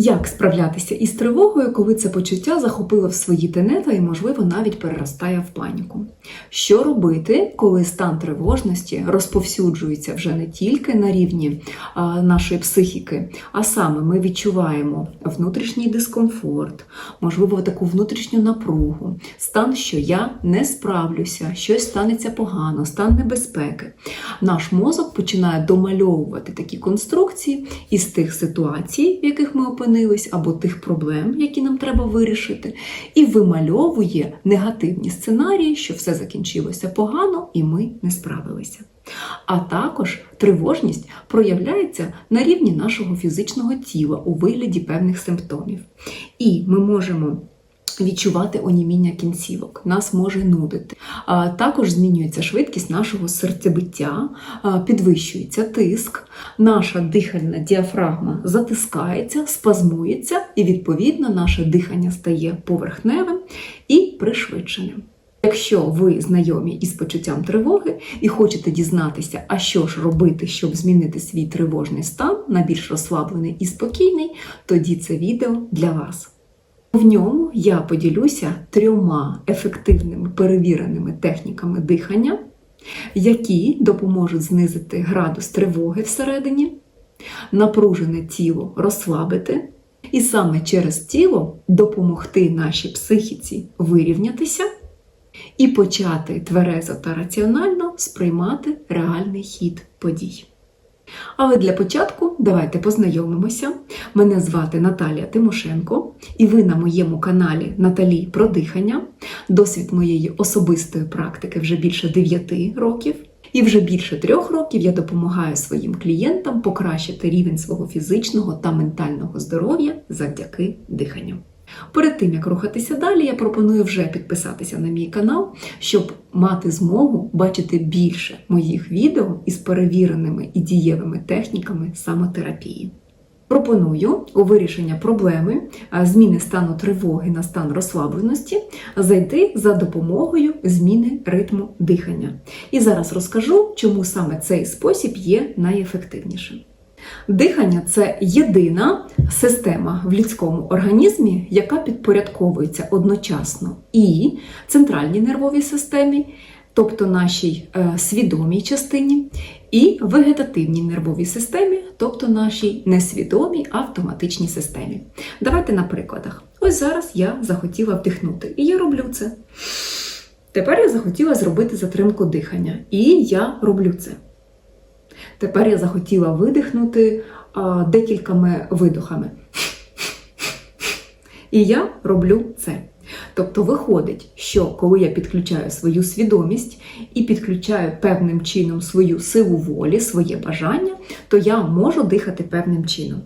Як справлятися із тривогою, коли це почуття захопило в свої тенета і, можливо, навіть переростає в паніку? Що робити, коли стан тривожності розповсюджується вже не тільки на рівні а, нашої психіки, а саме ми відчуваємо внутрішній дискомфорт, можливо, таку внутрішню напругу, стан, що я не справлюся, щось станеться погано, стан небезпеки. Наш мозок починає домальовувати такі конструкції із тих ситуацій, в яких ми опинилися, або тих проблем, які нам треба вирішити, і вимальовує негативні сценарії, що все закінчилося погано і ми не справилися. А також тривожність проявляється на рівні нашого фізичного тіла у вигляді певних симптомів. І ми можемо відчувати оніміння кінцівок, нас може нудити. А також змінюється швидкість нашого серцебиття, підвищується тиск, наша дихальна діафрагма затискається, спазмується, і відповідно наше дихання стає поверхневим і пришвидшеним. Якщо ви знайомі із почуттям тривоги і хочете дізнатися, а що ж робити, щоб змінити свій тривожний стан на більш розслаблений і спокійний, тоді це відео для вас. В ньому я поділюся трьома ефективними перевіреними техніками дихання, які допоможуть знизити градус тривоги всередині, напружене тіло розслабити, і саме через тіло допомогти нашій психіці вирівнятися і почати тверезо та раціонально сприймати реальний хід подій. Але для початку давайте познайомимося. Мене звати Наталія Тимошенко, і ви на моєму каналі Наталі про дихання. Досвід моєї особистої практики вже більше 9 років. І вже більше трьох років я допомагаю своїм клієнтам покращити рівень свого фізичного та ментального здоров'я завдяки диханню. Перед тим як рухатися далі, я пропоную вже підписатися на мій канал, щоб мати змогу бачити більше моїх відео із перевіреними і дієвими техніками самотерапії. Пропоную у вирішення проблеми зміни стану тривоги на стан розслабленості зайти за допомогою зміни ритму дихання. І зараз розкажу, чому саме цей спосіб є найефективнішим. Дихання це єдина система в людському організмі, яка підпорядковується одночасно і центральній нервовій системі, тобто нашій е, свідомій частині, і вегетативній нервовій системі, тобто нашій несвідомій автоматичній системі. Давайте на прикладах. Ось зараз я захотіла вдихнути, і я роблю це. Тепер я захотіла зробити затримку дихання, і я роблю це. Тепер я захотіла видихнути а, декількома видохами. І я роблю це. Тобто виходить, що коли я підключаю свою свідомість і підключаю певним чином свою силу волі, своє бажання, то я можу дихати певним чином.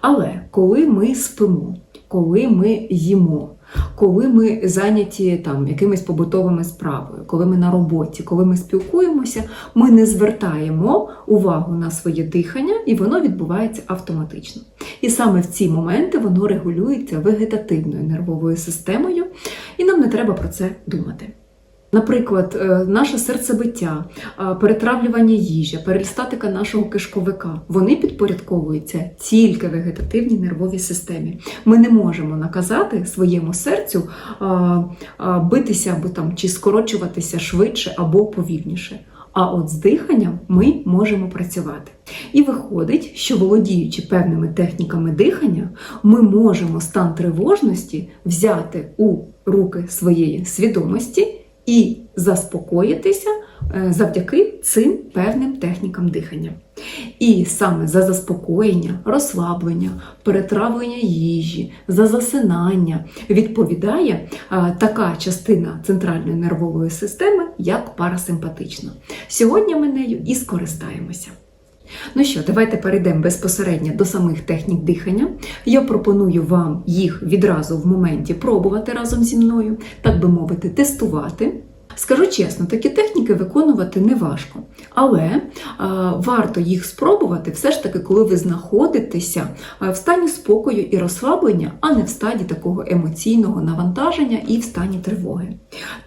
Але коли ми спимо, коли ми їмо, коли ми зайняті там якимись побутовими справами, коли ми на роботі, коли ми спілкуємося, ми не звертаємо увагу на своє дихання, і воно відбувається автоматично. І саме в ці моменти воно регулюється вегетативною нервовою системою, і нам не треба про це думати. Наприклад, е, наше серцебиття, е, перетравлювання їжі, перистатика нашого кишковика, вони підпорядковуються тільки вегетативній нервовій системі. Ми не можемо наказати своєму серцю а, битися або там чи скорочуватися швидше або повільніше. А от з диханням ми можемо працювати. І виходить, що володіючи певними техніками дихання, ми можемо стан тривожності взяти у руки своєї свідомості і заспокоїтися е, завдяки цим певним технікам дихання. І саме за заспокоєння, розслаблення, перетравлення їжі, за засинання відповідає е, така частина центральної нервової системи, як парасимпатична. Сьогодні ми нею і скористаємося. Ну що, давайте перейдемо безпосередньо до самих технік дихання. Я пропоную вам їх відразу в моменті пробувати разом зі мною, так би мовити, тестувати. Скажу чесно, такі техніки виконувати не важко, але е, варто їх спробувати все ж таки, коли ви знаходитеся е, в стані спокою і розслаблення, а не в стані такого емоційного навантаження і в стані тривоги.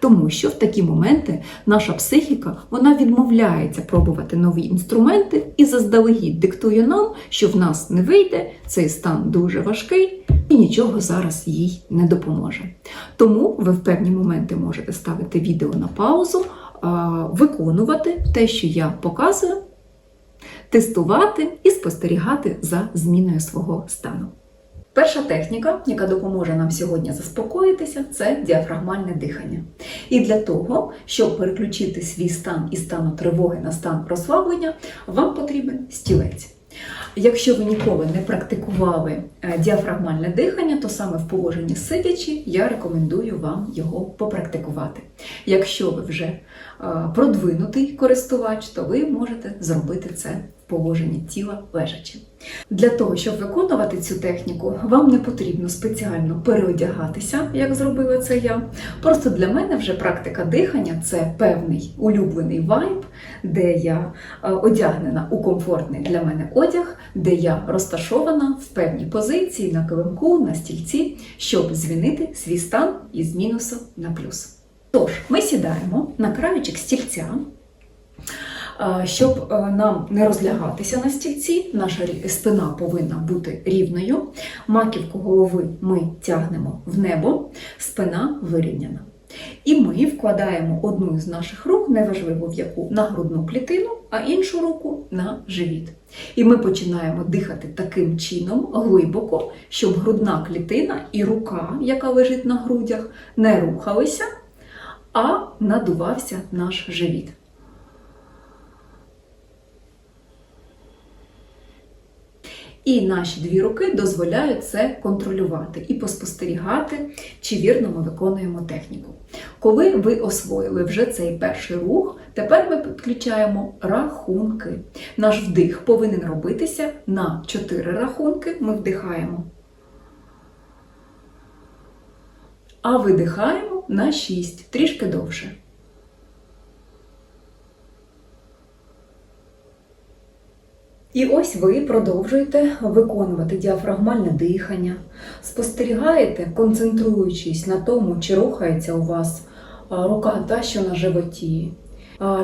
Тому що в такі моменти наша психіка вона відмовляється пробувати нові інструменти і заздалегідь диктує нам, що в нас не вийде, цей стан дуже важкий і нічого зараз їй не допоможе. Тому ви в певні моменти можете ставити відео на паузу, виконувати те, що я показую, тестувати і спостерігати за зміною свого стану. Перша техніка, яка допоможе нам сьогодні заспокоїтися, це діафрагмальне дихання. І для того, щоб переключити свій стан із стану тривоги на стан розслаблення, вам потрібен стілець. Якщо ви ніколи не практикували е, діафрагмальне дихання, то саме в положенні сидячи я рекомендую вам його попрактикувати. Якщо ви вже е, продвинутий користувач, то ви можете зробити це в положенні тіла лежачи. Для того, щоб виконувати цю техніку, вам не потрібно спеціально переодягатися, як зробила це я. Просто для мене вже практика дихання це певний улюблений вайб, де я е, одягнена у комфортний для мене одяг, де я розташована в певній позиції на килимку, на стільці, щоб змінити свій стан із мінусу на плюс. Тож, ми сідаємо на краючок стільця. Е, Щоб е, нам не розлягатися на стільці, наша спина повинна бути рівною. Маківку голови ми тягнемо в небо, спина вирівняна. І ми вкладаємо одну з наших рук, неважливо в яку, на грудну клітину, а іншу руку на живіт. І ми починаємо дихати таким чином глибоко, щоб грудна клітина і рука, яка лежить на грудях, не рухалися, а надувався наш живіт. І наші дві руки дозволяють це контролювати і поспостерігати, чи вірно ми виконуємо техніку. Коли ви освоїли вже цей перший рух, тепер ми підключаємо рахунки. Наш вдих повинен робитися на 4 рахунки. Ми вдихаємо. А видихаємо на 6, трішки довше. І ось ви продовжуєте виконувати діафрагмальне дихання, спостерігаєте, концентруючись на тому, чи рухається у вас рука та, що на животі,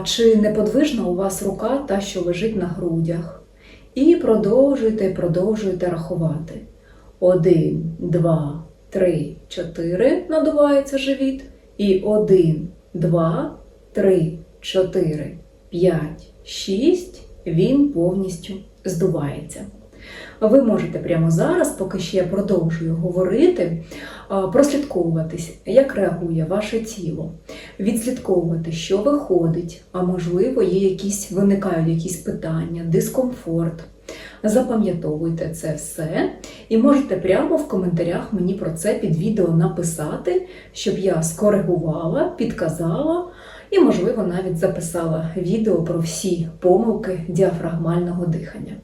чи неподвижна у вас рука та, що лежить на грудях. І продовжуєте, продовжуєте рахувати. Один, два, три, чотири надувається живіт. І один, два, три, чотири, п'ять, шість він повністю здувається. Ви можете прямо зараз, поки ще я продовжую говорити, прослідковуватись, як реагує ваше тіло, відслідковувати, що виходить, а можливо, є якісь, виникають якісь питання, дискомфорт. Запам'ятовуйте це все і можете прямо в коментарях мені про це під відео написати, щоб я скоригувала, підказала і, можливо, навіть записала відео про всі помилки діафрагмального дихання.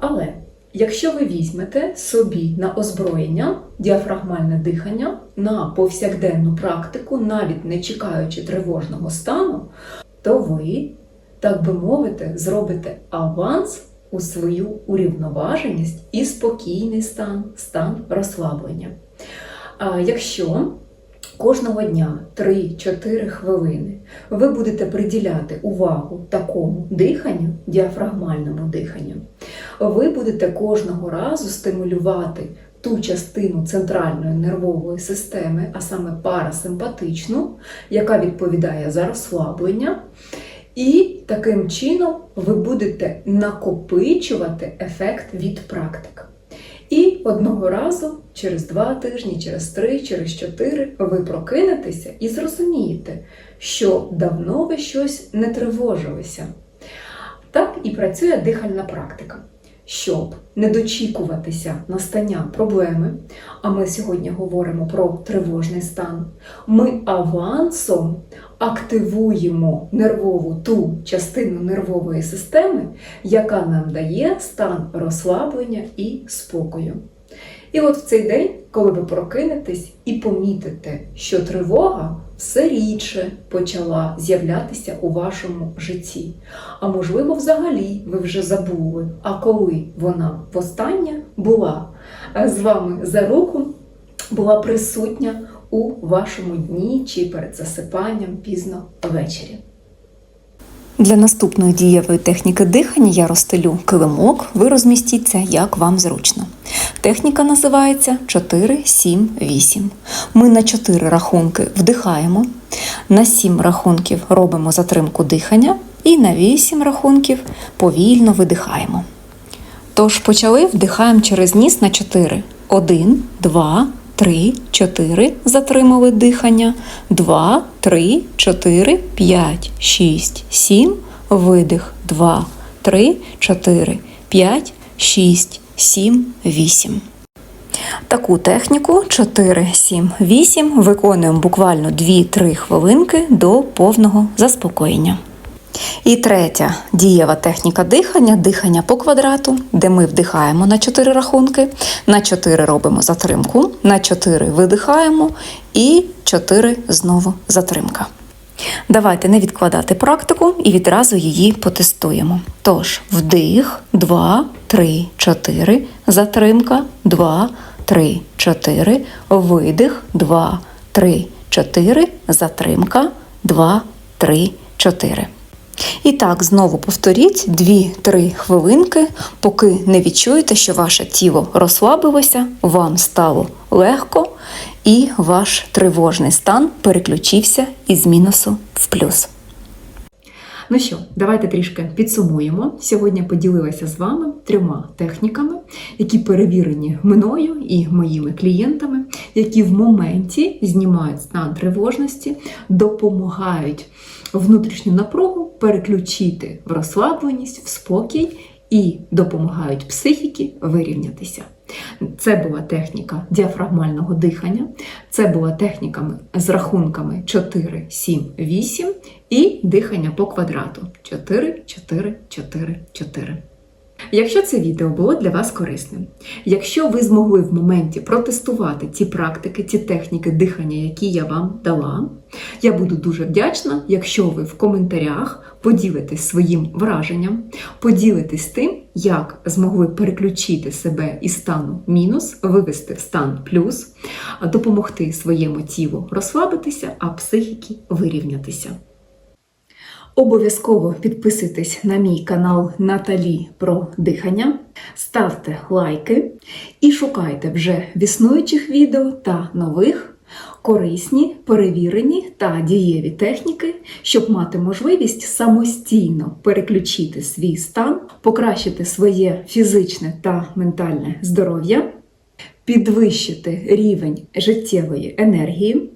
Але якщо ви візьмете собі на озброєння діафрагмальне дихання на повсякденну практику, навіть не чекаючи тривожного стану, то ви, так би мовити, зробите аванс у свою урівноваженість і спокійний стан, стан розслаблення. А якщо кожного дня 3-4 хвилини ви будете приділяти увагу такому диханню, діафрагмальному диханню, ви будете кожного разу стимулювати ту частину центральної нервової системи, а саме парасимпатичну, яка відповідає за розслаблення. І таким чином ви будете накопичувати ефект від практик. І одного разу, через два тижні, через три, через чотири, ви прокинетеся і зрозумієте, що давно ви щось не тривожилися. Так і працює дихальна практика. Щоб не дочікуватися настання проблеми, а ми сьогодні говоримо про тривожний стан, ми авансом активуємо нервову ту частину нервової системи, яка нам дає стан розслаблення і спокою. І от в цей день, коли ви прокинетесь і помітите, що тривога все рідше почала з'являтися у вашому житті. А можливо, взагалі ви вже забули, а коли вона востаннє була е, з вами за руку, була присутня у вашому дні чи перед засипанням пізно ввечері. Для наступної дієвої техніки дихання я розстелю килимок, ви розмістіться, як вам зручно. Техніка називається 4, 7, 8. Ми на 4 рахунки вдихаємо, на 7 рахунків робимо затримку дихання і на 8 рахунків повільно видихаємо. Тож почали вдихаємо через ніс на 4. 1, 2, 3, 4. Затримали дихання. 2, 3, 4, 5, 6, 7. Видих. 2, 3, 4, 5, 6, 7, 8. Таку техніку 4, 7, 8 виконуємо буквально 2-3 хвилинки до повного заспокоєння. І третя дієва техніка дихання дихання по квадрату, де ми вдихаємо на 4 рахунки, на 4 робимо затримку, на 4 видихаємо і 4 знову затримка. Давайте не відкладати практику і відразу її потестуємо. Тож, вдих, 2, 3, 4, затримка, 2, 3, 4, видих, 2, 3, 4, затримка, 2, 3, 4. І так, знову повторіть 2-3 хвилинки, поки не відчуєте, що ваше тіло розслабилося, вам стало легко, і ваш тривожний стан переключився із мінусу в плюс. Ну що, давайте трішки підсумуємо. Сьогодні поділилася з вами трьома техніками, які перевірені мною і моїми клієнтами, які в моменті знімають стан тривожності, допомагають внутрішню напругу переключити в розслабленість, в спокій і допомагають психіки вирівнятися. Це була техніка діафрагмального дихання, це була техніками з рахунками 4, 7, 8 і дихання по квадрату 4, 4, 4, 4. Якщо це відео було для вас корисним, якщо ви змогли в моменті протестувати ті практики, ті техніки дихання, які я вам дала, я буду дуже вдячна, якщо ви в коментарях поділитесь своїм враженням, поділитесь тим, як змогли переключити себе із стану мінус, вивести в стан плюс, допомогти своєму тілу розслабитися, а психіки вирівнятися. Обов'язково підписуйтесь на мій канал Наталі про дихання, ставте лайки і шукайте вже в існуючих відео та нових корисні, перевірені та дієві техніки, щоб мати можливість самостійно переключити свій стан, покращити своє фізичне та ментальне здоров'я, підвищити рівень життєвої енергії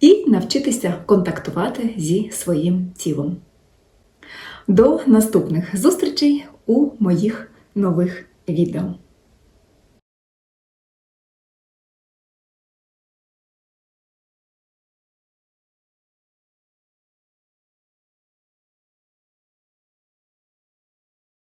і навчитися контактувати зі своїм тілом. До наступних зустрічей у моїх нових відео.